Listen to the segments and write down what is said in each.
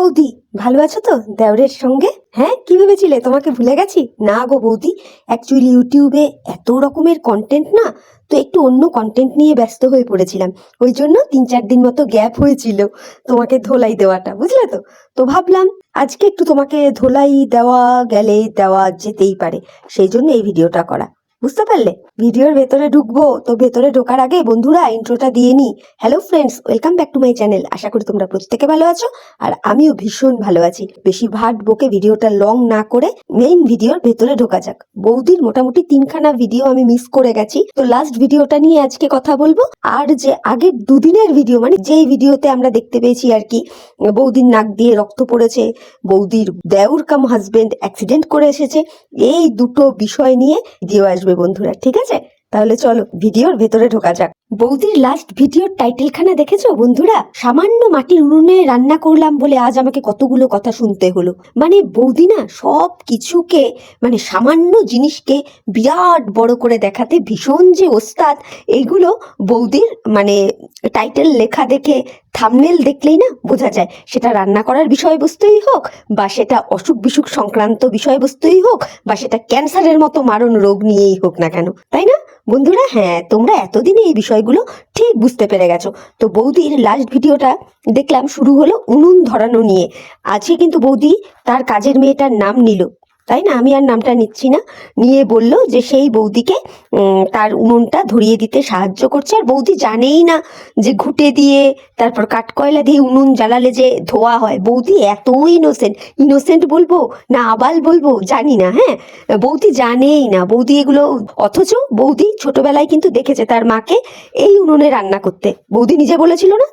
বৌদি, ভালো আছো তো? দেওরের সঙ্গে? হ্যাঁ কি ভেবেছিলে? তোমাকে ভুলে গেছি? না গো বৌদি অ্যাকচুয়ালি ইউটিউবে এত রকমের কন্টেন্ট না, তো একটু অন্য কন্টেন্ট নিয়ে ব্যস্ত হয়ে পড়েছিলাম। ওই জন্য তিন চার দিন মতো গ্যাপ হয়েছিল তোমাকে ধোলাই দেওয়াটা, বুঝলে তো? তো ভাবলাম, আজকে একটু তোমাকে ধোলাই দেওয়া গেলে দেওয়া যেতেই পারে। সেই জন্য এই ভিডিওটা করা। বুঝতে পারলে? ভিডিওর ভেতরে ঢুকবো, তো ভেতরে ঢোকার আগে বন্ধুরা ইন্ট্রোটা দিয়ে নি। Hello friends welcome back to my channel আশা করি তোমরা প্রত্যেকে ভালো আছো, আর আমিও ভীষণ ভালো আছি। বেশি ভাট বকে ভিডিওটা লং না করে মেইন ভিডিওর ভেতরে ঢোকা যাক। বৌদির মোটামুটি তিনখানা ভিডিও আমি মিস করে গেছি। তো লাস্ট ভিডিওটা নিয়ে আজকে কথা বলব। আর যে আগের দুদিনের ভিডিও মানে যেই ভিডিওতে আমরা দেখতে পেয়েছি আর কি, বৌদির নাক দিয়ে রক্ত পড়েছে, বৌদির দেওর কাম হাজবেন্ড অ্যাক্সিডেন্ট করে এসেছে, এই দুটো বিষয় নিয়ে ভিডিও আসবে। বন্ধুরা ঠিক আছে? তাহলে চলো ভিডিওর ভেতরে ঢোকা যাক। বৌদির লাস্ট ভিডিওর টাইটেলখানা দেখেছ বন্ধুরা? সামান্য মাটির উনুনে রান্না করলাম বলে আজ আমাকে কতগুলো কথা শুনতে হলো। মানে বৌদি না সব কিছুকে মানে সামান্য জিনিসকে বিরাট বড় করে দেখাতে ভীষণ যে ওস্তাদ, এইগুলো বৌদির মানে টাইটেল লেখা দেখে থামনেল দেখলেই না বোঝা যায়। সেটা রান্না করার বিষয়বস্তুই হোক, বা সেটা অসুখ বিসুখ সংক্রান্ত বিষয়বস্তুই হোক, বা সেটা ক্যান্সারের মতো মারণ রোগ নিয়েই হোক না কেন। তাই না? বন্ধুরা হ্যাঁ তোমরা এতদিন এই বিষয়গুলো ঠিক বুঝতে পেরে গেছো। তো বৌদির লাস্ট ভিডিওটা দেখলাম শুরু হলো উনুন ধরানো নিয়ে। আজকে কিন্তু বৌদি তার কাজের মেয়েটার নাম নিল। তাই না? আমি আর নামটা নিচ্ছি না। নিয়ে বলল যে সেই বৌদিকে তার উনুনটা ধরিয়ে দিতে সাহায্য করছে। আর বৌদি জানেই না যে ঘুটে দিয়ে, তারপর কাঠকয়লা দিয়ে উনুন জ্বালালে যে ধোয়া হয়। বৌদি এত ইনোসেন্ট ইনোসেন্ট বলব না আবাল বলব? জানি না হ্যাঁ? বৌদি জানেই না। বৌদি এগুলো, অথচ বৌদি ছোটবেলায় কিন্তু দেখেছে তার মাকে এই উনুনে রান্না করতে। বৌদি নিজে বলেছিল না?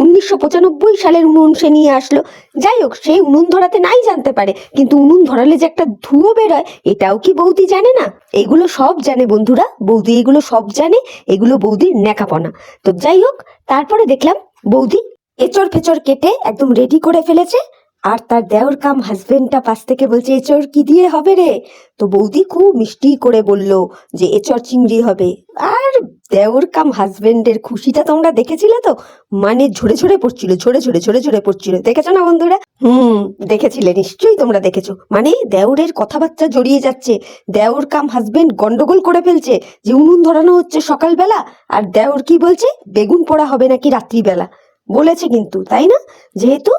উনিশশো পঁচানব্বই সালের উনুন সে নিয়ে আসলো। যাই হোক সেই উনুন ধরাতে নাই জানতে পারে। কিন্তু উনুন ধরালে যে একটা ধুয়ো বেরোয়, এটাও কি বৌদি জানে না? এগুলো সব জানে বন্ধুরা, বৌদি এগুলো সব জানে, এগুলো বৌদির নেকাপনা তো যাই হোক, তারপরে দেখলাম বৌদি এচর ফেচর কেটে একদম রেডি করে ফেলেছে। আর তার দেওর কাম হাজবেন্ডটা পাশ থেকে বলছে এচর কি দিয়ে হবে রে? তো বৌদি খুব মিষ্টি করে বলল যে এচর চিংড়ি হবে। আর দেওর কাম হাজবেন্ডের খুশিটা তোমরা দেখেছিলে তো? মানে ঝরে ঝরে পড়ছিল, ঝরে ঝরে ঝরে ঝরে পড়ছিল। দেখেছ না বন্ধুরা? হুম, দেখেছিলে, নিশ্চয়ই তোমরা দেখেছ। মানে দেওরের কথাবার্তা জড়িয়ে যাচ্ছে। দেওর কাম হাজবেন্ড গন্ডগোল করে ফেলছে যে, উনুন ধরানো হচ্ছে সকালবেলা। আর দেওর কি বলছে? বেগুন পোড়া হবে নাকি রাত্রিবেলা? বলেছে কিন্তু, তাই না? যেহেতু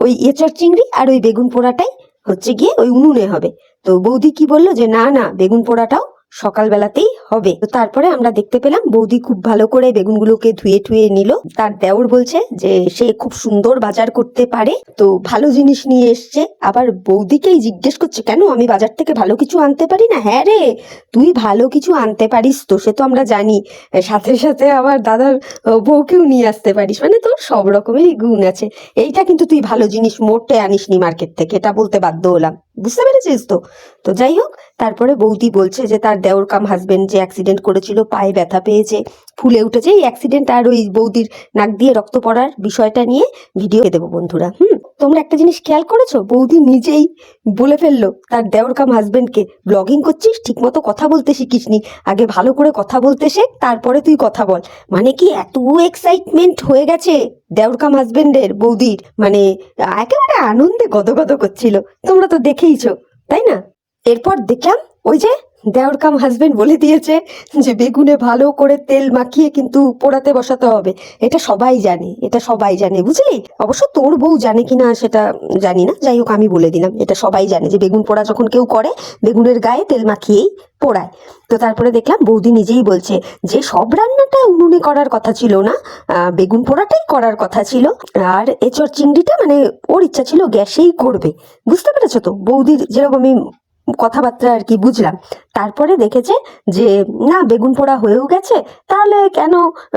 ওই এচর চিংড়ি আর ওই বেগুন পোড়াটাই হচ্ছে গিয়ে ওই উনুনে হবে। তো বৌদি কি বলল যে, না না, বেগুন পোড়াটাও সকালবেলাতেই হবে। তো তারপরে আমরা দেখতে পেলাম বৌদি খুব ভালো করে বেগুনগুলোকে ধুয়ে টুয়ে নিল। তার দেওর বলছে যে, সে খুব সুন্দর বাজার করতে পারে, তো ভালো জিনিস নিয়ে এসছে। আবার বৌদিকেই জিজ্ঞেস করছে, কেন আমি বাজার থেকে ভালো কিছু আনতে পারি না? হ্যাঁ রে, তুই ভালো কিছু আনতে পারিস তো, সে তো আমরা জানি। সাথে সাথে আবার দাদার বউকেও নিয়ে আসতে পারিস। মানে তোর সব রকমেরই গুণ আছে। এইটা কিন্তু তুই ভালো জিনিস মোটে আনিসনি মার্কেট থেকে, এটা বলতে বাধ্য হলাম। বুঝতে পেরেছিস তো? তো যাই হোক, তারপরে বৌদি বলছে যে তার দেওর কাম হাজবেন্ড যে অ্যাক্সিডেন্ট করেছিল, পায়ে ব্যথা পেয়েছে, ফুলে উঠেছে, এই অ্যাক্সিডেন্ট আর ওই বৌদির নাক দিয়ে রক্ত পড়ার বিষয়টা নিয়ে ভিডিও দেবো বন্ধুরা, হুম? তোমরা একটা জিনিস খেয়াল করেছ? বৌদি নিজেই বলে ফেলল, তার দেওর কাম হাজবেন্ডকে ব্লগিং করছিস? ঠিকমতো কথা বলতে শিখিসনি। আগে ভালো করে কথা বলতে শেখ, তারপরে তুই কথা বল। মানে কি এত এক্সাইটমেন্ট হয়ে গেছে দেওর কাম হাজবেন্ডের বৌদির? মানে একেবারে আনন্দে গদগদ করছিল। তোমরা তো দেখেইছো, তাই না? এরপর দেখলাম ওই যে দেওর কাম হাজবেন্ড বলে দিয়েছে যে, বেগুনে ভালো করে তেল মাখিয়ে কিন্তু পোড়াতে বসাতে হবে। এটা সবাই জানে, এটা সবাই জানে, বুঝলি? অবশ্য তোর বউ জানে কিনা সেটা জানি না। যাই হোক, আমি বলে দিলাম, এটা সবাই জানে যে, বেগুন পোড়া যখন কেউ করে, বেগুনের গায়ে তেল মাখিয়েই পোড়ায়। তো তারপরে দেখলাম, বৌদি নিজেই বলছে যে, সব রান্নাটা উনুনে করার কথা ছিল না বেগুন পোড়াটাই করার কথা ছিল। আর এচর চিংড়িটা মানে ওর ইচ্ছা ছিল গ্যাসেই করবে। বুঝতে পেরেছ তো? বৌদির যেরকম আমি কথাবার্তা আর কি বুঝলাম। তারপরে দেখেছে যে, না, বেগুন পোড়া হয়েও গেছে, তাহলে কেন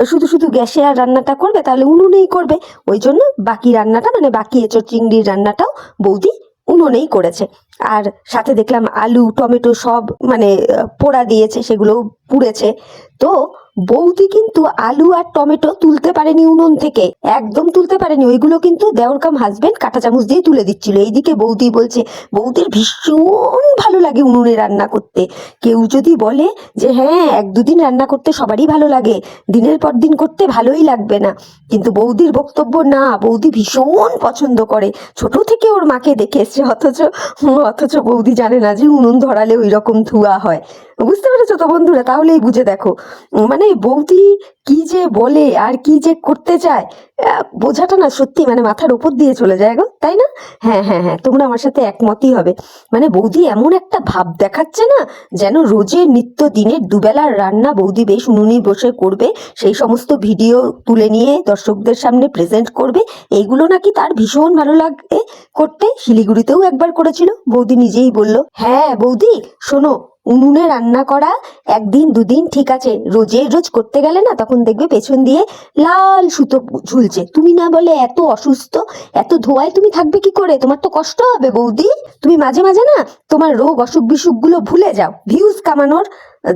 শুধু শুধু গ্যাসে আর রান্নাটা করবে? তাহলে উনুনেই করবে। ওই জন্য বাকি রান্নাটা মানে বাকি এঁচড়, চিংড়ির রান্নাটাও বৌদি উনুনেই করেছে। আর সাথে দেখলাম আলু, টমেটো সব মানে পোড়া দিয়েছে সেগুলো পুড়েছে। তো বৌদি কিন্তু আলু আর টমেটো তুলতে পারেনি উনুন থেকে। একদম তুলতে পারেনি, ওইগুলো কিন্তু দেওর কাম হাজবেন্ড কাঁটা চামচ দিয়ে তুলে দিচ্ছিল। এইদিকে বৌদি বলছে, বৌদির ভীষণ ভালো লাগে উনুনে রান্না করতে। কেউ যদি বলে যে হ্যাঁ এক দুদিন রান্না করতে সবারই ভালো লাগে, দিনের পর দিন করতে ভালোই লাগবে না। কিন্তু বৌদির বক্তব্য, না, বৌদি ভীষণ পছন্দ করে। ছোট থেকে ওর মাকে দেখে এসছে, অথচ অথচ বৌদি জানে না যে উনুন ধরালে ওই রকম ধোঁয়া হয়। বুঝতে পেরেছ তো বন্ধুরা? তাহলেই বুঝে দেখো। মানে বৌদি কি যে বলে আর কি যে করতে চায় বোঝাটা না সত্যি মানে মাথার উপর দিয়ে চলে যায় গো, তাই না? হ্যাঁ হ্যাঁ হ্যাঁ তোমরা আমার সাথে একমতই হবে। মানে বৌদি এমন একটা ভাব দেখাচ্ছে না, যেন রোজের নিত্য দিনের দুবেলার রান্না বৌদি বেশ উনুনি বসে করবে, সেই সমস্ত ভিডিও তুলে নিয়ে দর্শকদের সামনে প্রেজেন্ট করবে। এইগুলো নাকি তার ভীষণ ভালো লাগে। করতে শিলিগুড়িতেও একবার করেছিল বৌদি নিজেই বলল হ্যাঁ বৌদি, শোনো, উনুনে রান্না করা একদিন দুদিন ঠিক আছে, রোজে রোজ করতে গেলে না তখন দেখবে পেছন দিয়ে লাল সুতো ঝুলছে। তুমি না বলে এত অসুস্থ, এত ধোয়ায় তুমি থাকবে কি করে? তোমার তো কষ্ট হবে বৌদি। তুমি মাঝে মাঝে না তোমার রোগ অসুখ বিসুখগুলো ভুলে যাও। ভিউজ কামানোর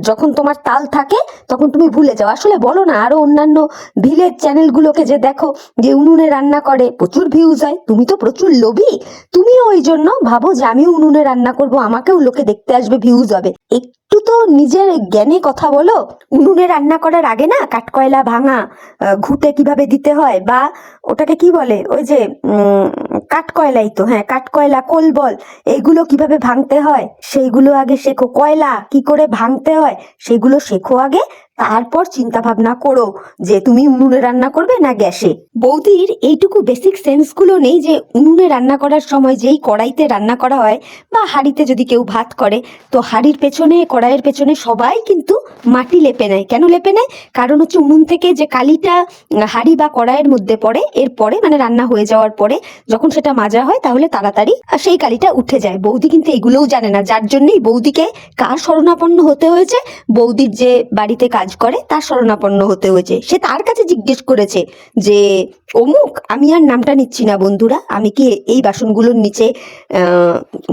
যখন তোমার তাল থাকে, তখন তুমি ভুলে যাও। আসলে বলো না, আরও অন্যান্য ভিলেজ চ্যানেলগুলোকে যে দেখো, যে উনুনে রান্না করে, প্রচুর ভিউজ হয়। তুমি তো প্রচুর লোভী। তুমিও ওই জন্য ভাবো যে আমিও উনুনে রান্না করব, আমাকেও লোকে দেখতে আসবে ভিউজ হবে। একটু তো নিজের জ্ঞানে কথা বলো। উনুনে রান্না করার আগে না, কাঠকয়লা ভাঙা ঘুঁটে কীভাবে দিতে হয়, বা ওটাকে কি বলে, ওই যে কাঠকয়লাই তো হ্যাঁ কাঠকয়লা, কোলবল, এগুলো কীভাবে ভাঙতে হয়? সেইগুলো আগে শেখো। কয়লা কি করে ভাঙতে হয়? সেগুলো শেখো আগে। তারপর চিন্তা ভাবনা করো যে তুমি উনুনে রান্না করবে না গ্যাসে। বৌদির এইটুকু বেসিক সেন্সগুলো নেই যে উনুনে রান্না করার সময় যেই কড়াইতে রান্না করা হয় বা হাঁড়িতে যদি কেউ ভাত করে, তো হাঁড়ির পেছনে, কড়াইয়ের পেছনে সবাই কিন্তু মাটি লেপে নেয়। কেন লেপে নেয়? কারণ হচ্ছে উনুন থেকে যে কালিটা, হাঁড়ি বা কড়াইয়ের মধ্যে পড়ে, এরপরে মানে রান্না হয়ে যাওয়ার পরে যখন সেটা মাজা হয় তাহলে তাড়াতাড়ি সেই কালিটা উঠে যায়। বৌদি কিন্তু এগুলোও জানে না। যার জন্যই বৌদিকে কার শরণাপন্ন হতে হয়েছে? বৌদির যে বাড়িতে কাজ করে তার শরণাপন্ন হতে হয়েছে। সে তার কাছে জিজ্ঞেস করেছে যে অমুক, আমি আর নামটা নিচ্ছি না বন্ধুরা। আমি কি এই বাসনগুলোর নিচে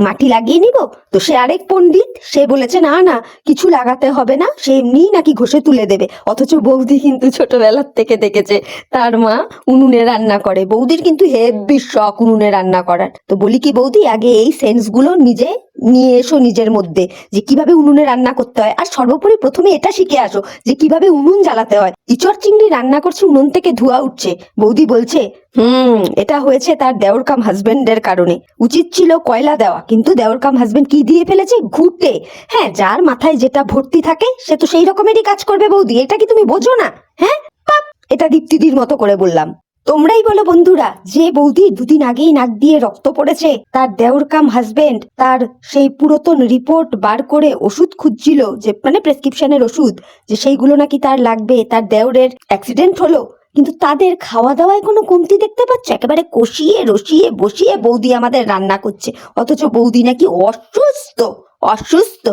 মাটি লাগিয়ে নিব? তো সে আরেক পণ্ডিত, সে বলেছে, না না, কিছু লাগাতে হবে না, সে এমনি নাকি ঘষে তুলে দেবে। অথচ বৌদি কিন্তু ছোটবেলার থেকে দেখেছে, তার মা উনুনে রান্না করে। বৌদির কিন্তু হেভি শখ উনুনে রান্না করার। তো বলি কি বৌদি, আগে এই সেন্সগুলো নিজে নিয়ে এসো নিজের মধ্যে, যে কীভাবে উনুনে রান্না করতে হয়। আর সর্বোপরি প্রথমে এটা শিখে আসো, যে কীভাবে উনুন জ্বালাতে হয়। ইচর চিংড়ি রান্না করছে, উনুন থেকে ধোয়া উঠছে। বৌদি বলছে, হুম, এটা হয়েছে তার দেওর কাম হাজবেন্ডের কারণে। উচিত ছিল কয়লা দেওয়া, কিন্তু দেওর কাম হাজবেন্ড কি দিয়ে ফেলেছে? ঘুরতে। হ্যাঁ যার মাথায় যেটা ভর্তি থাকে, সে তো সেই রকমেরই কাজ করবে বৌদি, এটা কি তুমি বোঝো না? হ্যাঁ? পাপ! এটা দীপ্তিদির মতো করে বললাম। তোমরাই বলো বন্ধুরা, যে বৌদি দুদিন আগেই নাক দিয়ে রক্ত পড়েছে, তার দেওর কাম হাজবেন্ড, তার সেই পুরাতন রিপোর্ট বার করে ওষুধ খুঁজছিল, যে মানে প্রেসক্রিপশনের ওষুধ, যে সেইগুলো নাকি তার লাগবে, তার দেওরের অ্যাক্সিডেন্ট হলো কিন্তু তাদের খাওয়া দাওয়ায় কোনো কমতি দেখতে পাচ্ছ? একেবারে কষিয়ে, রসিয়ে, বসিয়ে বৌদি আমাদের রান্না করছে। অথচ বৌদি নাকি অসুস্থ অসুস্থ।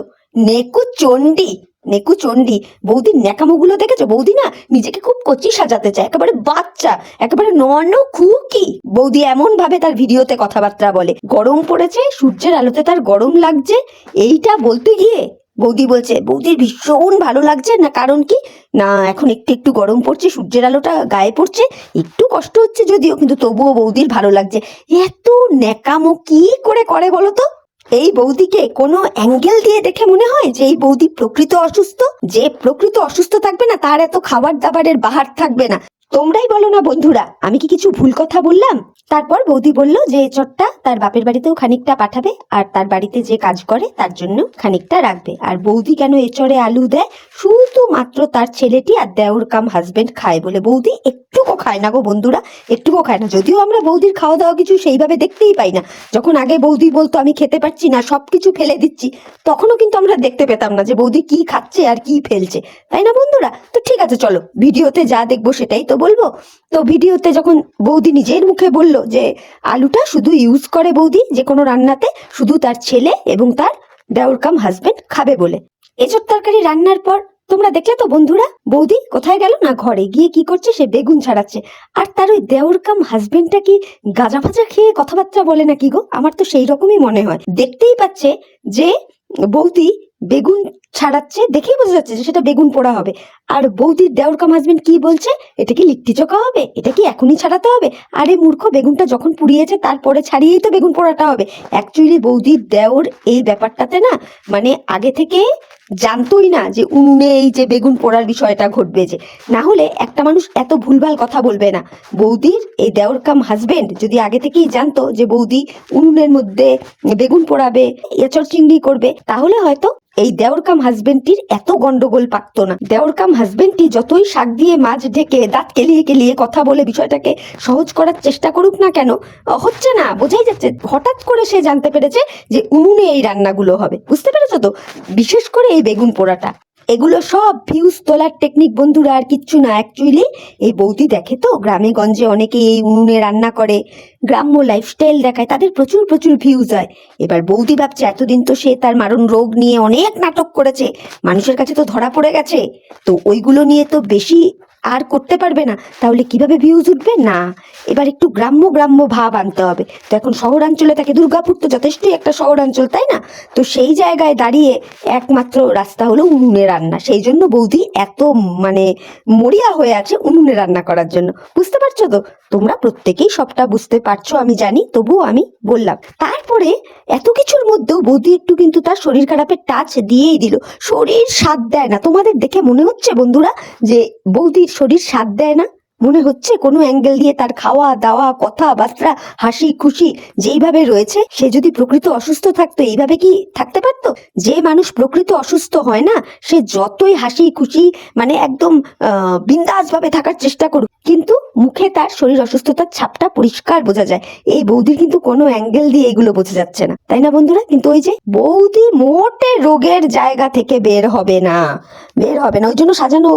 নেকু চণ্ডী নেকু চণ্ডী। বৌদির ন্যাকামোগুলো দেখেছ? বৌদি না নিজেকে খুব কচি সাজাতে চায়। একেবারে বাচ্চা, একেবারে নন খুকি বৌদি এমন ভাবে তার ভিডিওতে কথাবার্তা বলে, গরম পড়েছে, সূর্যের আলোতে তার গরম লাগছে, এইটা বলতে গিয়ে বৌদি বলছে, বৌদির ভীষণ ভালো লাগছে না? কারণ কি? না, এখন একটু একটু গরম পড়ছে, সূর্যের আলোটা গায়ে পড়ছে, একটু কষ্ট হচ্ছে যদিও, কিন্তু তবুও বৌদির ভালো লাগছে। এত ন্যাকামো কি করে করে বলো তো? এই বৌদিকে কোনো অ্যাঙ্গেল দিয়ে দেখে মনে হয় যে এই বৌদি প্রকৃত অসুস্থ? যে প্রকৃত অসুস্থ থাকবে না, তার এত খাবার দাবারের বাহার থাকবে না। তোমরাই বলো না বন্ধুরা, আমি কি কিছু ভুল কথা বললাম? তারপর বৌদি বলল যে, চটটা তার বাপের বাড়িতেও খানিকটা পাঠাবে আর তার বাড়িতে যে কাজ করে তার জন্য খানিকটা রাখবে। আর বৌদি কেন এচড়ে আলু দেয়? শুধুমাত্র তার ছেলেটি আর দেওর কাম হাজবেন্ড খায় বলে বৌদি একটুকু খায় না গো বন্ধুরা, একটুকু খায় না। যদিও আমরা বৌদির খাওয়া দাওয়া কিছু সেইভাবে দেখতেই পাই না। যখন আগে বৌদি বলতো, আমি খেতে পারছি না, সবকিছু ফেলে দিচ্ছি, তখনও কিন্তু আমরা দেখতে পেতাম না যে বৌদি কি খাচ্ছে আর কি ফেলছে। তাই না বন্ধুরা? তো ঠিক আছে, চলো, ভিডিওতে যা দেখব সেটাই তো বলব? তো ভিডিওতে যখন বৌদি নিজের মুখে বলল যে আলুটা শুধু ইউজ করে বৌদি, যে কোনো রান্নাতে শুধু তার ছেলে এবং তার দেওর কাম হাজবেন্ড খাবে বলে। এসব তরকারি রান্নার পর তোমরা দেখলে তো বন্ধুরা, বৌদি কোথায় গেল না ঘরে? গিয়ে কি করছে? সে বেগুন ছাড়াচ্ছে। আর তার ওই দেওর কাম হাজবেন্ডটা কি গাঁজা ফাজা খেয়ে কথাবার্তা বলে নাকি গো? আমার তো সেই রকমই মনে হয়। দেখতেই পাচ্ছে যে বৌদি বেগুন ছাড়াচ্ছে, দেখেই বোঝা যাচ্ছে যে সেটা বেগুন পোড়া হবে। আর বৌদির দেওর কাম হাজবেন্ড কি বলছে? এটা কি লিট্টি চোখা হবে এটা কি এখনই ছাড়াতে হবে। আরে মূর্খ, বেগুনটা যখন পুড়িয়েছে, তারপরে ছাড়িয়েই তো বেগুন পোড়াটা হবে। অ্যাকচুয়ালি বৌদির দেওর এই ব্যাপারটাতে না মানে আগে থেকে জানতোই না যে উনুনে এই যে বেগুন পোড়ার বিষয়টা ঘটবে যে। না হলে একটা মানুষ এত ভুলভাল কথা বলবে না। বৌদির এই দেওর কাম হাজবেন্ড যদি আগে থেকেই জানতো যে বৌদি উনুনের মধ্যে বেগুন পোড়াবে, এচড় চিংড়ি করবে, তাহলে হয়তো এই দেওর কাম হাজবেন্ডটির এত গন্ডগোল পাকতো না। দেওর কাম হাজবেন্ডটি যতই শাক দিয়ে মাছ ঢেকে, দাঁত কেলিয়ে কেলিয়ে কথা বলে বিষয়টাকে সহজ করার চেষ্টা করুক না কেন, হচ্ছে না, বোঝাই যাচ্ছে। হঠাৎ করে সে জানতে পেরেছে যে উনুনে এই রান্নাগুলো হবে। বুঝতে পেরেছ তো? বিশেষ করে এই বেগুন পোড়াটা। এগুলো সব ভিউজ তোলার টেকনিক বন্ধুরা, আর কিচ্ছু না। অ্যাকচুয়ালি এই বৌদি দেখে তো, গ্রামে গঞ্জে অনেকে এই উনুনে রান্না করে, গ্রাম্য লাইফস্টাইল দেখায়, তাদের প্রচুর প্রচুর ভিউজ হয়। এবার বৌদি ভাবছে, এতদিন তো সে তার মারণ রোগ নিয়ে অনেক নাটক করেছে, মানুষের কাছে তো ধরা পড়ে গেছে। তো ওইগুলো নিয়ে তো বেশি আর করতে পারবে না। তাহলে কীভাবে ভিউজ উঠবে? না। এবার একটু গ্রাম্য গ্রাম্য ভাব আনতে হবে। তো এখন শহরাঞ্চলে থাকে দুর্গাপুর তো যথেষ্টই একটা শহরাঞ্চল, তাই না? তো সেই জায়গায় দাঁড়িয়ে একমাত্র রাস্তা হলো উনুনে রান্না। সেই জন্য বৌদি এত মানে মরিয়া হয়ে আছে উনুনে রান্না করার জন্য। বুঝতে পারছ তো? তোমরা প্রত্যেকেই সবটা বুঝতে পারছ, আমি জানি, তবুও আমি বললাম। তারপরে এত কিছুর মধ্যেও বৌদি একটু কিন্তু তার শরীর খারাপের টাচ দিয়েই দিল। শরীর স্বাদ দেয় না। তোমাদের দেখে মনে হচ্ছে বন্ধুরা যে বৌদির শরীর স্বাদ দেয় না? মনে হচ্ছে কোনো অ্যাঙ্গেল দিয়ে তার খাওয়া, দাওয়া কথাবার্তা হাসি, খুশি যেইভাবে রয়েছে, সে যদি প্রকৃত অসুস্থ থাকতো, এইভাবে কি থাকতে পারতো? যে মানুষ প্রকৃত অসুস্থ হয় না, সে যতই হাসি, খুশি মানে একদম বিন্দাস ভাবে থাকার চেষ্টা করুক কিন্তু মুখে তার শরীর অসুস্থতার ছাপটা পরিষ্কার বোঝা যায়। এই বৌদির কিন্তু কোনো অ্যাঙ্গেল দিয়ে এগুলো বোঝা যাচ্ছে না। তাই না বন্ধুরা? কিন্তু ওই যে বৌদি মোটে রোগের জায়গা থেকে বের হবে না। বের হবে না। ওই জন্য সাজানো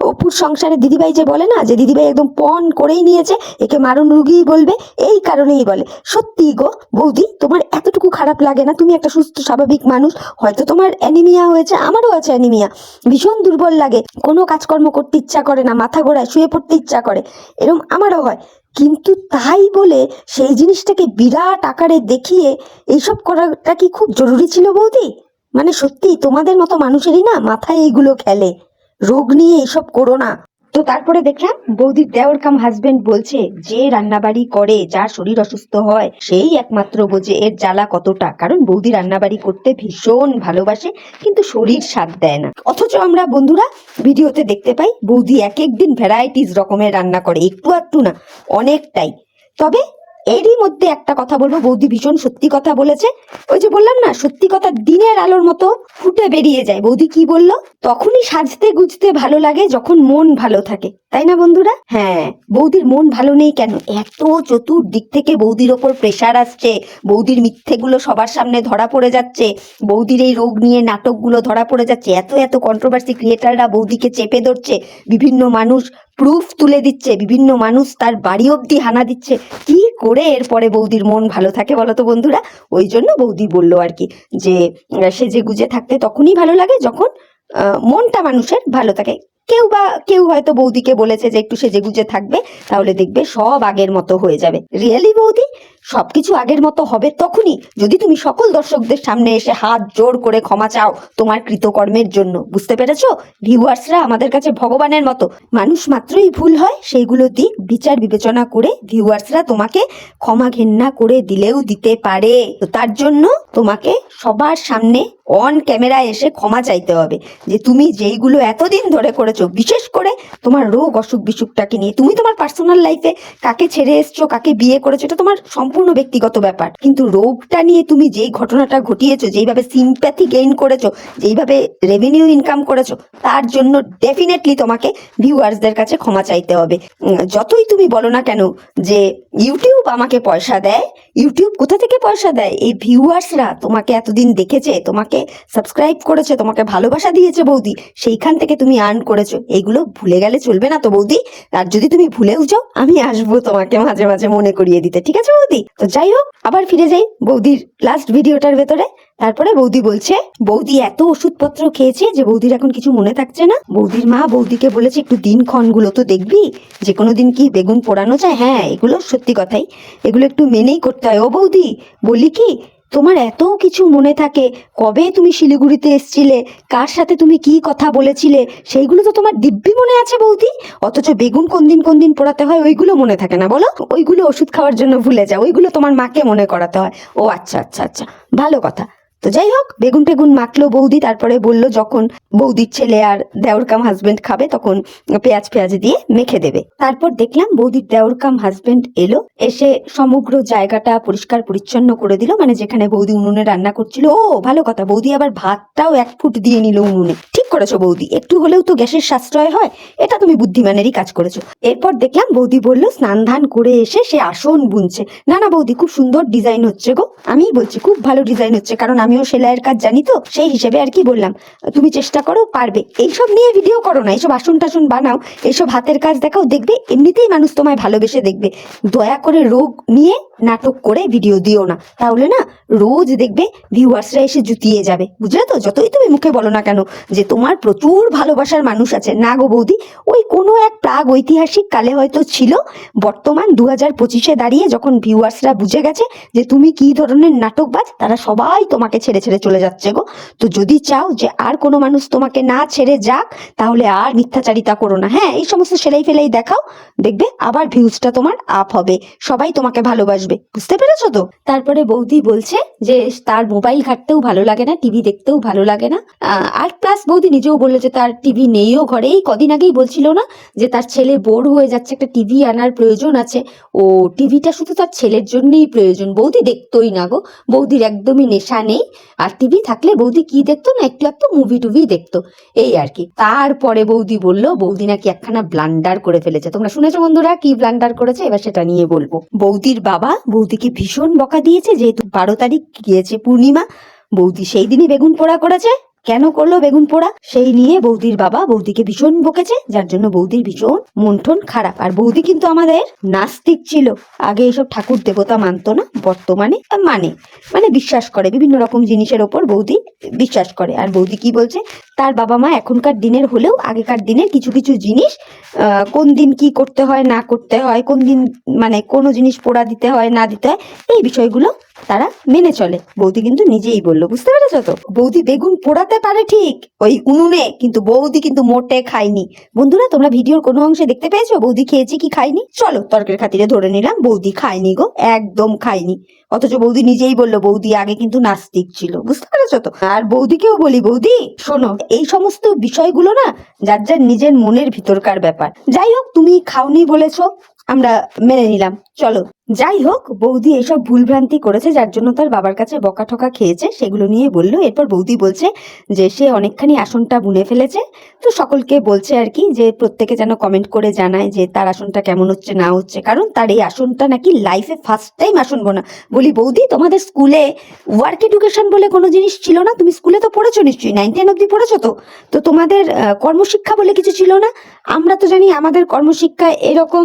অপুর সংসারে দিদিভাই যে বলে না, যে দিদিভাই একদম পণ করেই নিয়েছে, একে মারণ রুগী বলবে, এই কারণেই বলে। সত্যি গো, বৌদি, তোমার এতটুকু খারাপ লাগে না? তুমি একটা সুস্থ, স্বাভাবিক মানুষ। হয়তো তোমার অ্যানিমিয়া হয়েছে, আমারও আছে অ্যানিমিয়া। ভীষণ দুর্বল লাগে। কোনো কাজকর্ম করতে ইচ্ছা করে না, মাথা ঘোরায়, শুয়ে পড়তে ইচ্ছা করে এরম আমারও হয়। কিন্তু তাই বলে সেই জিনিসটাকে বিরাট আকারে দেখিয়ে এইসব করাটা কি খুব জরুরি ছিল বৌদি? মানে সত্যি তোমাদের মতো মানুষেরই না মাথায় এইগুলো খেলে। রোগ নিয়ে এইসব করো না। তো তারপরে দেখলাম বৌদির দেওর কাম হাজবেন্ড বলছে, যে রান্নাবাড়ি করে, যার শরীর অসুস্থ হয়, সেই একমাত্র বোঝে এর জ্বালা কতটা। কারণ বৌদি রান্নাবাড়ি করতে ভীষণ ভালোবাসে, কিন্তু শরীর সাথ দেয় না। অথচ আমরা বন্ধুরা ভিডিওতে দেখতে পাই, বৌদি এক একদিন ভ্যারাইটিস রকমের রান্না করে, একটু একটু না, অনেকটাই। তবে এরই মধ্যে একটা কথা বলব, বৌদি ভীষণ সত্যি কথা বলেছে। ওই যে বললাম না, সত্যি কথা দিনের আলোর মতো ফুটে বেরিয়ে যায়। বৌদি কি বলল? তখনই সাজতে গুজতে ভালো লাগে যখন মন ভালো থাকে। তাই না বন্ধুরা? হ্যাঁ বৌদির মন ভালো নেই কেন? এত চতুর্দিক থেকে বৌদির ওপর প্রেশার আসছে, বৌদির মিথ্যেগুলো সবার সামনে ধরা পড়ে যাচ্ছে, বৌদির এই রোগ নিয়ে নাটকগুলো ধরা পড়ে যাচ্ছে, এত এত কন্ট্রোভার্সি ক্রিয়েটাররা বৌদিকে চেপে ধরছে, বিভিন্ন মানুষ প্রুফ তুলে দিচ্ছে, বিভিন্ন মানুষ তার বাড়ি অব্দি হানা দিচ্ছে। কি করে এরপরে বৌদির মন ভালো থাকে বলো তো বন্ধুরা? ওই জন্য বৌদি বলল আর কি যে সেজে গুজে থাকতে তখনই ভালো লাগে যখন মনটা মানুষের ভালো থাকে। কেউ বা, কেউ হয়তো বৌদিকে বলেছে যে একটু সেজে গুজে থাকবে, তাহলে দেখবে সব আগের মতো হয়ে যাবে। রিয়েলি বৌদি? সবকিছু আগের মতো হবে তখনই যদি তুমি সকল দর্শকদের সামনে এসে হাত জোর করে ক্ষমা চাও তোমার কৃতকর্মের জন্য। বুঝতে পেরেছ? ভিউয়ার্সরা আমাদের কাছে ভগবানের মতো। মানুষ মাত্রই ভুল হয়, সেইগুলো দিক বিচার বিবেচনা করে ভিউয়ার্সরা তোমাকে ক্ষমা ঘেন্না করে দিলেও দিতে পারে। তো তার জন্য তোমাকে সবার সামনে অন ক্যামেরায় এসে ক্ষমা চাইতে হবে যে তুমি যেইগুলো এতদিন ধরে করেছ বিশেষ করে তোমার রোগ, অসুখ বিসুখটাকে নিয়ে। তুমি তোমার পার্সোনাল লাইফে কাকে ছেড়ে এসছো, কাকে বিয়ে করেছ, এটা তোমার সম্পূর্ণ ব্যক্তিগত ব্যাপার। কিন্তু রোগটা নিয়ে তুমি যেই ঘটনাটা ঘটিয়েছো, যেইভাবে সিম্প্যাথি গেইন করেছ, যেইভাবে রেভিনিউ ইনকাম করেছ, তার জন্য ডেফিনেটলি তোমাকে ভিউয়ার্সদের কাছে ক্ষমা চাইতে হবে। যতই তুমি বলো না কেন যে ইউটিউব আমাকে পয়সা দেয় ইউটিউব কোথা থেকে পয়সা দেয়? এই ভিউয়ার্সরা তোমাকে এতদিন দেখেছে, তোমাকে সাবস্ক্রাইব করেছে, তোমাকে ভালোবাসা দিয়েছে বৌদি, সেইখান থেকে তুমি আর্ন করেছ এইগুলো ভুলে গেলে চলবে না তো বৌদি। আর যদি তুমি ভুলেও যাও, আমি আসব তোমাকে মাঝে মাঝে মনে করিয়ে দিতে, ঠিক আছে বৌদি? তো যাই হোক, আবার ফিরে যাই বৌদির লাস্ট ভিডিওটার ভেতরে। তারপরে বৌদি বলছে, বৌদি এত ওষুধপত্র খেয়েছে যে বৌদির এখন কিছু মনে থাকছে না। বৌদির মা বৌদিকে বলেছে, একটু দিন ক্ষণগুলো তো দেখবি। যে কোনো দিন কি বেগুন পোড়ানো যায়? হ্যাঁ এগুলো সত্যি কথাই। এগুলো একটু মেনেই করতে হয়। ও বৌদি বলি কি তোমার এত কিছু মনে থাকে, কবে তুমি শিলিগুড়িতে এসছিলে, কার সাথে তুমি কি কথা বলেছিলে, সেইগুলো তো তোমার দিব্যি মনে আছে বৌদি? অথচ বেগুন কোন দিন কোন দিন পোড়াতে হয়, ওইগুলো মনে থাকে না, বলো? ওইগুলো ওষুধ খাওয়ার জন্য ভুলে যাও, ওইগুলো তোমার মাকে মনে করাতে হয়। ও আচ্ছা আচ্ছা আচ্ছা ভালো কথা। তো যাই হোক, বেগুন টেগুন মাখলো বৌদি, তারপরে বলল যখন বৌদির ছেলে আর দেওরকাম হাজবেন্ড খাবে, তখন পেঁয়াজ পেঁয়াজ দিয়ে মেখে দেবে। তারপর দেখলাম বৌদির দেওরকাম হাজবেন্ড এলো, এসে সমগ্র জায়গাটা পরিষ্কার পরিচ্ছন্ন করে দিল মানে যেখানে বৌদি উনুনে রান্না করছিল। ও, ভালো কথা, বৌদি আবার ভাতটাও এক ফুট দিয়ে নিল উনুনে। ঠিক করেছ বৌদি? একটু হলেও তো গ্যাসের সাশ্রয় হয়। এটা তুমি বুদ্ধিমানেরই কাজ করেছ। এরপর দেখলাম বৌদি বলল, স্নান ধান করে এসে সে আসন বুনছে। না না বৌদি, খুব সুন্দর ডিজাইন হচ্ছে গো। আমিই বলছি, খুব ভালো ডিজাইন হচ্ছে, কারণ আমিও সেলাইয়ের কাজ জানি তো, সেই হিসেবে আর কি বললাম। তুমি চেষ্টা করো, পারবে। এইসব নিয়ে ভিডিও করো না, এইসব আসন টাসন বানাও, এইসব হাতের কাজ দেখাও, দেখবে এমনিতেই মানুষ তোমায় ভালোবেসে দেখবে। দয়া করে রোগ নিয়ে নাটক করে ভিডিও দিও না। তাহলে না রোজ দেখবে ভিউয়ার্সরা এসে জুতিয়ে যাবে। বুঝলে তো? যতই তুমি মুখে বলো না কেন, যে তোমার প্রচুর ভালোবাসার মানুষ আছে। না গো বৌদি, ওই কোনো এক প্রাগ ঐতিহাসিক কালে হয়তো ছিল। বর্তমান দু হাজার পঁচিশে দাঁড়িয়ে যখন ভিউয়ার্সরা বুঝে গেছে যে তুমি কি ধরনের নাটকবাজ, তারা সবাই তোমাকে ছেড়ে ছেড়ে চলে যাচ্ছে গো। তো যদি চাও যে আর কোনো মানুষ তোমাকে না ছেড়ে যাক, তাহলে আর মিথ্যাচারিতা করো না। হ্যাঁ এই সমস্ত সেলাই ফেলাই দেখাও, দেখবে আবার ভিউজটা তোমার আপ হবে। সবাই তোমাকে ভালোবাসবে। বুঝতে পেরেছ তো? তারপরে বৌদি বলছে যে তার মোবাইল ঘাটতেও ভালো লাগে না, টিভি দেখতেও ভালো লাগে না। আর প্লাস বৌদি নিজেও বলল যে তার টিভি নেইও ঘরে এই কদিন আগেই বলছিল না যে তার ছেলে বোর হয়ে যাচ্ছে, একটা টিভি আনার প্রয়োজন আছে। ও টিভিটা শুধু তার ছেলের জন্যই প্রয়োজন, বৌদি দেখতোই না গো। বৌদির একদমই নেশা নেই। আর টিভি থাকলে বৌদি কি দেখতো না, একটু একটু মুভি টুভি দেখতো। এই আর কি। তারপরে বৌদি বলল, বৌদি নাকি একখানা ব্লান্ডার করে ফেলেছে। তোমরা শুনেছো বন্ধুরা কি ব্লান্ডার করেছে? এবার সেটা নিয়ে বলব। বৌদির বাবা বৌদিকে ভীষণ বকা দিয়েছে, যেহেতু বারো তারিখ গিয়েছে পূর্ণিমা বৌদি সেই দিনই বেগুন পোড়া করেছে। কেন করল বেগুন পোড়া? সেই নিয়ে বৌদির বাবা বৌদিকে ভীষণ বকেছে, যার জন্য বৌদির ভীষণ মন টন খারাপ। আর বৌদি কিন্তু আমাদের নাস্তিক ছিল। আগে এইসব ঠাকুর দেবতা মানতো না, বর্তমানে মানে। মানে বিশ্বাস করে, বিভিন্ন রকম জিনিসের ওপর বৌদি বিশ্বাস করে। আর বৌদি কি বলছে? তার বাবা মা এখনকার দিনের হলেও আগেকার দিনের কিছু কিছু জিনিস কোন দিন কি করতে হয়, না করতে হয়, কোন দিন মানে কোনো জিনিস পোড়া দিতে হয়, না দিতে হয়, এই বিষয়গুলো তারা মেনে চলে। বৌদি কিন্তু নিজেই বলল, বুঝতে পেরেছ তো? বৌদি বেগুন পোড়াতে পারে ঠিক। ওই উনুনে কিন্তু বৌদি কিন্তু মোটে খায়নি। বন্ধুরা, তোমরা ভিডিওর কোনো অংশে দেখতে পেয়েছ? বৌদি খেয়েছি কি খায়নি? চলো, তর্কের খাতিরে ধরে নিলাম, বৌদি খায়নি গো, একদম খায়নি। অথচ বৌদি নিজেই বলল, বৌদি আগে কিন্তু নাস্তিক ছিল, বুঝতে পেরেছ তো? আর বৌদিকেও বলি, বৌদি, শোনো, এই সমস্ত বিষয়গুলো না, যার যার নিজের মনের ভিতরকার ব্যাপার। যাই হোক, তুমি খাওনি বলেছ, আমরা মেনে নিলাম। চলো যাই হোক, বৌদি এসব ভুলভ্রান্তি করেছে যার জন্য তার বাবার কাছে বকা ঠকা খেয়েছে, সেগুলো নিয়ে বলল। এরপর বৌদি বলছে যে, সে অনেকখানি আসনটা বুনে ফেলেছে। তো সকলকে বলছে আর কি যে, প্রত্যেকে যেন কমেন্ট করে জানায় যে, তার আসনটা কেমন হচ্ছে, না হচ্ছে। কারণ তার এই আসনটা নাকি লাইফে ফার্স্ট টাইম আসন বোনা। বলি, বৌদি, তোমাদের স্কুলে ওয়ার্ক এডুকেশন বলে কোনো জিনিস ছিল না? তুমি স্কুলে তো পড়েছো নিশ্চয়ই নাইন টেন অব্দি পড়েছো তো? তো তোমাদের কর্মশিক্ষা বলে কিছু ছিল না? আমরা তো জানি আমাদের কর্মশিক্ষায় এরকম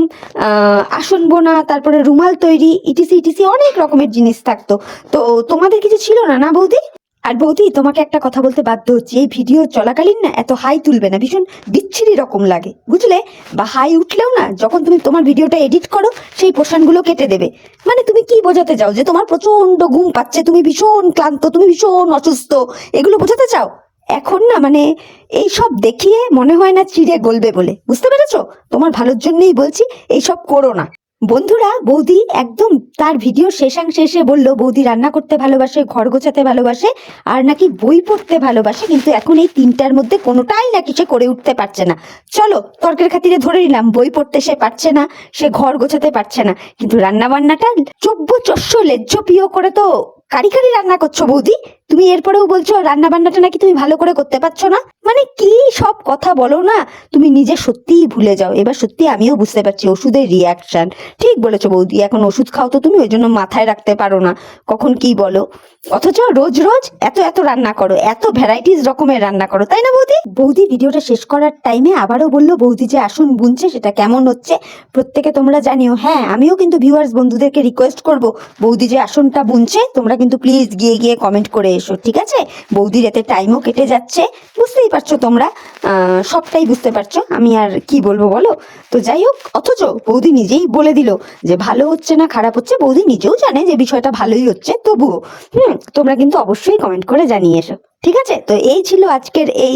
আসন বোনা, তারপরে রুমাল তৈরি, ইটিসি ইটিসি অনেক রকমের জিনিস থাকতো। তো তোমাদের কিছু ছিল না না বৌদি? আর বৌদি, তোমাকে একটা কথা বলতে বাধ্য হচ্ছে, এই ভিডিও চলাকালীন না এত হাই তুলবে না, ভীষণ বিচ্ছিরি রকম লাগে, বুঝলে? বা হাই উঠলেও না, যখন তুমি তোমার ভিডিওটা এডিট করো, সেই পোর্শনগুলো কেটে দেবে। মানে তুমি কি বোঝাতে চাও যে তোমার প্রচণ্ড ঘুম পাচ্ছে, তুমি ভীষণ ক্লান্ত, তুমি ভীষণ অসুস্থ, এগুলো বোঝাতে চাও? এখন না মানে এই সব দেখিয়ে মনে হয় না চিড়ে গলবে বলে, বুঝতে পেরেছ? তোমার ভালোর জন্যই বলছি এইসব করো না। বন্ধুরা, বৌদি একদম তার ভিডিও শেষাংশে এসে বলল, বৌদি রান্না করতে ভালোবাসে, ঘর গোছাতে ভালোবাসে, আর নাকি বই পড়তে ভালোবাসে, কিন্তু এখন এই তিনটার মধ্যে কোনোটাই নাকি সে করে উঠতে পারছে না। চলো, তর্কের খাতিরে ধরে নিলাম, বই পড়তে সে পারছে না, সে ঘর গোছাতে পারছে না, কিন্তু রান্না বান্নাটা চব্য চস্য লেজ্জ পিও করে তো কারি কারি রান্না করছ বৌদি? তুমি এরপরেও বলছো রান্না বান্নাটা নাকি তুমি ভালো করে করতে পারছ না? মানে কি সব কথা বলো না? তুমি নিজে সত্যিই ভুলে যাও। এবার সত্যি আমিও বুঝতে পারছি ওষুধের রিয়াকশন ঠিক বলেছ বৌদি, এখন ওষুধ খাও তো তুমি, ওই জন্য মাথায় রাখতে পারো না। কখন কি বলো? অথচ রোজ রোজ এত এত রান্না করো, এত ভ্যারাইটিস রকমের রান্না করো, তাই না বৌদি? বৌদি ভিডিওটা শেষ করার টাইমে আবারও বলল, বৌদি যে আসুন বুনছে, সেটা কেমন হচ্ছে? প্রত্যেকে তোমরা জানিও। হ্যাঁ আমিও কিন্তু ভিউয়ার্স বন্ধুদেরকে রিকোয়েস্ট করব, বৌদি যে আসনটা বুনছে, তোমরা কিন্তু প্লিজ গিয়ে গিয়ে কমেন্ট করে এসো, ঠিক আছে? বৌদির এতে টাইমও কেটে যাচ্ছে। বুঝতেই পারছ তোমরা? সবটাই বুঝতে পারছ। আমি আর কি বলব বলো? তো যাই হোক, অথচ বৌদি নিজেই বলে দিল যে ভালো হচ্ছে না, খারাপ হচ্ছে। বৌদি নিজেও জানে যে বিষয়টা ভালোই হচ্ছে, তবুও। হুম, তোমরা কিন্তু অবশ্যই কমেন্ট করে জানিয়ে এসো, ঠিক আছে? তো এই ছিল আজকের এই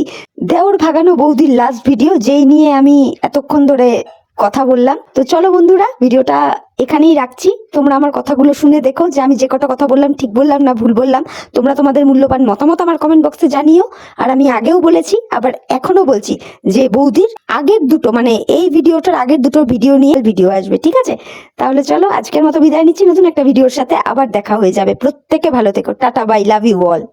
দেওর ভাগানো বৌদির লাস্ট ভিডিও যেই নিয়ে আমি এতক্ষণ ধরে কথা বললাম। তো চলো বন্ধুরা, ভিডিওটা এখানেই রাখছি। তোমরা আমার কথাগুলো শুনে দেখো যে আমি যে কটা কথা বললাম, ঠিক বললাম না ভুল বললাম। তোমরা তোমাদের মূল্যবান মতামত আমার কমেন্ট বক্সে জানিও। আর আমি আগেও বলেছি, আবার এখনও বলছি যে বৌদির আগের দুটো মানে এই ভিডিওটার আগের দুটো ভিডিও নিয়ে ভিডিও আসবে, ঠিক আছে? তাহলে চলো, আজকের মতো বিদায় নিচ্ছি। নতুন একটা ভিডিওর সাথে আবার দেখা হয়ে যাবে। প্রত্যেকে ভালো থেকো। Tata bye love you all